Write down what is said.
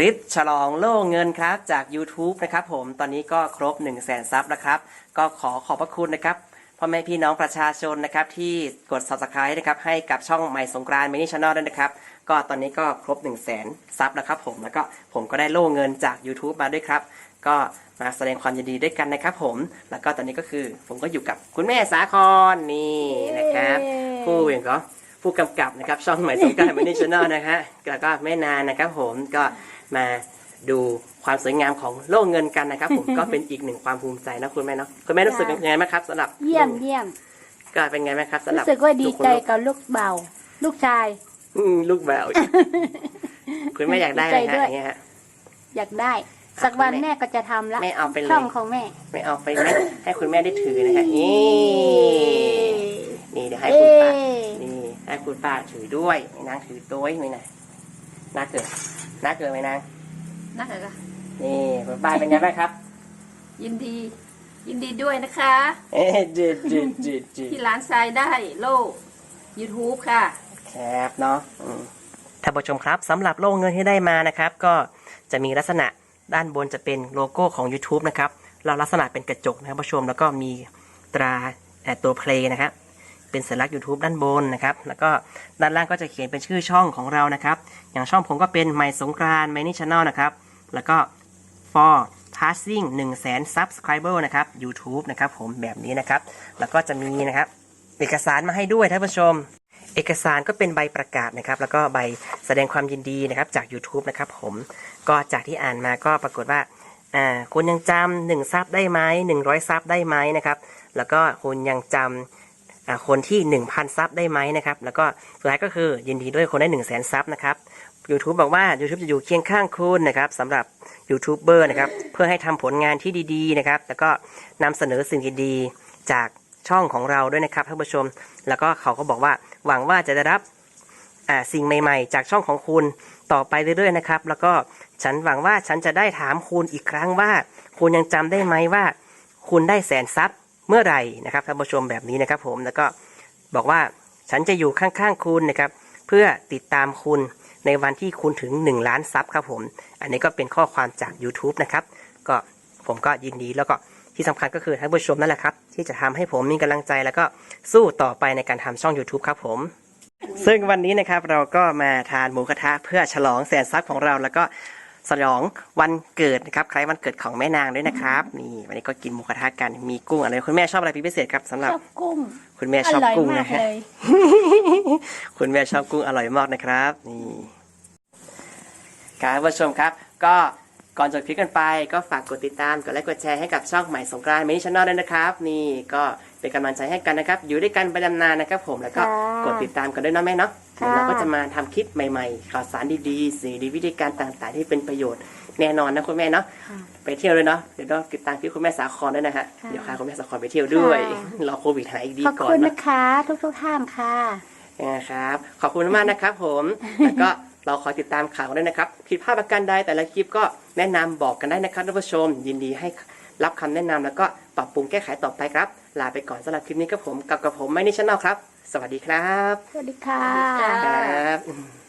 ลิปฉลองโล่เงินครับจาก YouTube นะครับผมตอนนี้ก็ครบ 1 0 0 0 0แสนซับแล้วครับ ก็ขอขอบพระคุณนะครับพ่อแม่พี่น้องประชาชนนะครับที่กด subscribe นะครับให้กับช่องใหม่สงกรานต์มินิช n นลด้วยนะครับ ก็ตอนนี้ก็ครบ 1 0 0 0 0แสนซับแล้วครับผมแล้วก็ผมก็ได้โล่เงินจาก YouTube มาด้วยครับ ก็มาแสดงความยินดีด้วยกันนะครับผม แล้วก็ตอนนี้ก็คือผมก็อยู่กับคุณแม่สาครนี่นะครับเย้ผู้อย่างก็ผู้กำกับนะครับช่องใหม่สงกรานต์มินิช n นลนะฮะแล้วก็แม่นานนะครับผมก็ มาดูความสวยงามของโล่เงินกันนะครับ ผมก็เป็นอีกหนึ่งความภูมิใจนะคุณแม่เนาะคุณแม่รู้สึกยังไงบ้างครับสำหรับเยี่ยมเยี่ยมก็เป็นไงบ้างครับสำหรับรู้สึกว่าดีใจลูกกับลูกเบาลูกชายอืมลูกแบวคุณแม่อยากได้ไหมดีใจฮะด้วยอย่างเงี้ยฮะอยากได้ สักวันแม่แม่ก็จะทำละแม่เอาไปเลยช่องของแม่ไม่เอาไปไหมให้คุณแม่ได้ถือนะฮะนี่นี่เดี๋ยวให้เอ๊คุณป้าะนี่ให้คุณป้าถือด้วยไม่นางถือด้วยไหมนะ น่าเกิดน่าเกิดไหมนางนะคะนี่คุณป้าเป็นไงบ้างครับ ยินดี ยินดีด้วยนะคะ เอ๊ะจืดจืดจืดจืดที่ร้านทรายได้โล่ YouTube ค่ะครับเนาะอืม ท่านผู้ชมครับสำหรับโล่เงินที่ได้มานะครับ ก็จะมีลักษณะด้านบนจะเป็นโลโก้ของ YouTube นะครับเราลักษณะเป็นกระจกนะครับผู้ชมแล้วก็มีตราเอ่อตัวเพลงนะครับ เป็นสัญลักษณ์ YouTube ด้านบนนะครับ แล้วก็ด้านล่างก็จะเขียนเป็นชื่อช่องของเรานะครับ อย่างช่องผมก็เป็นไมสงกรานไมนี่ช n แนลนะครับ แล้วก็ for passing 1 0 0 0 0 subscriber นะครับ YouTube นะครับผมแบบนี้นะครับ แล้วก็จะมีนะครับเอกสารมาให้ด้วยท่านผู้ชม เอกสารก็เป็นใบประกาศนะครับ แล้วก็ใบแสดงความยินดีนะครับจาก YouTube นะครับผมก็จากที่อ่านมาก็ปรากฏว่าอ่าคุณยังจำหนึ่งซับได้ไหมหนึ่งร้อยซับได้ไหมนะครับ แล้วก็คุณยังจำอ่า คนที่หนึ่งพันซับได้ไหมนะครับ แล้วก็สุดท้ายก็คือยินดีด้วยคนได้หนึ่งแสนซับนะครับ YouTube บอกว่า YouTube จะอยู่เคียงข้างคุณนะครับสำหรับยูทูบเบอร์นะครับ เพื่อให้ทำผลงานที่ดีๆนะครับ แล้วก็นำเสนอสิ่งดีๆจากช่องของเราด้วยนะครับท่านผู้ชม แล้วก็เขาก็บอกว่าหวังว่าจะได้รับสิ่งใหม่ๆ จากช่องของคุณต่อไปเรื่อยๆนะครับ แล้วก็ฉันหวังว่าฉันจะได้ถามคุณอีกครั้งว่า คุณยังจำได้ไหมว่า คุณได้แสนซับ เมื่อไหร่นะครับท่านผู้ชมแบบนี้นะครับผมแล้วก็บอกว่าฉันจะอยู่ข้างๆคุณนะครับเพื่อติดตามคุณในวันที่คุณถึง 1 ล้านซับครับผม อันนี้ก็เป็นข้อความจาก YouTube นะครับ ก็ผมก็ยินดีแล้วก็ที่สำคัญก็คือท่านผู้ชมนั่นแหละครับ ที่จะทำให้ผมมีกำลังใจแล้วก็สู้ต่อไปในการทำช่อง YouTube ครับผม ซึ่งวันนี้นะครับเราก็มาทานหมูกระทะเพื่อฉลองแสนซับของเราแล้วก็ ฉลองวันเกิดนะครับใครวันเกิดของแม่นางด้วยนะครับ นี่วันนี้ก็กินหมูกระทะกันมีกุ้งอะไรคุณแม่ชอบอะไรเป็นพิเศษครับสำหรับ ชอบกุ้งคุณแม่อชอบร่อยกุ้งมานะกฮะ เลยคุณแม่ชอบกุ้งอร่อยมากนะครับ นี่ครับผู้ชมครับ ก็ก่อนจบคลิปกันไป ก็ฝากกดติดตามกดไลค์กดแชร์ให้กับช่องใหม่สงกรานต์มินิชแนลด้วยนะครับ นี่ก็ เป็นกำลังใจให้กันนะครับ อยู่ด้วยกันไปนานๆนะครับผมแล้วก็ค่ะกดติดตามกันด้วยเนาะแม่เนาะค่ะเดี๋ยวเราก็จะมาทำคลิปใหม่ๆ ข่าวสารดีๆสิ่งดีวิธีการต่างๆ ที่เป็นประโยชน์แน่นอนนะคุณแม่เนาะค่ะไปเที่ยวเลยเนาะเดี๋ยวต้องติดตามคลิปคุณแม่สาครด้วยนะฮะค่ะเดี๋ยวพาคุณแม่สาครไปเที่ยวด้วยค่ะรอโควิดหายดีขอบก่อนคุณเนาะนะคะทุกทุกๆท่านค่ะนะครับขอบคุณมากนะครับ ผมแล้วก็เราคอยติดตามข่าวด้วยนะครับ ผิดพลาดประการใดแต่ละคลิปก็แนะนำบอกกันได้นะครับท่านผู้ชม ยินดีให้ รับคำแนะนำแล้วก็ปรับปรุงแก้ไขต่อไปครับ ลาไปก่อนสำหรับคลิปนี้กับผมกับกับผมไม่นิชแนลครับ สวัสดีครับ สวัสดีค่ะสวัสดีค่ะครับ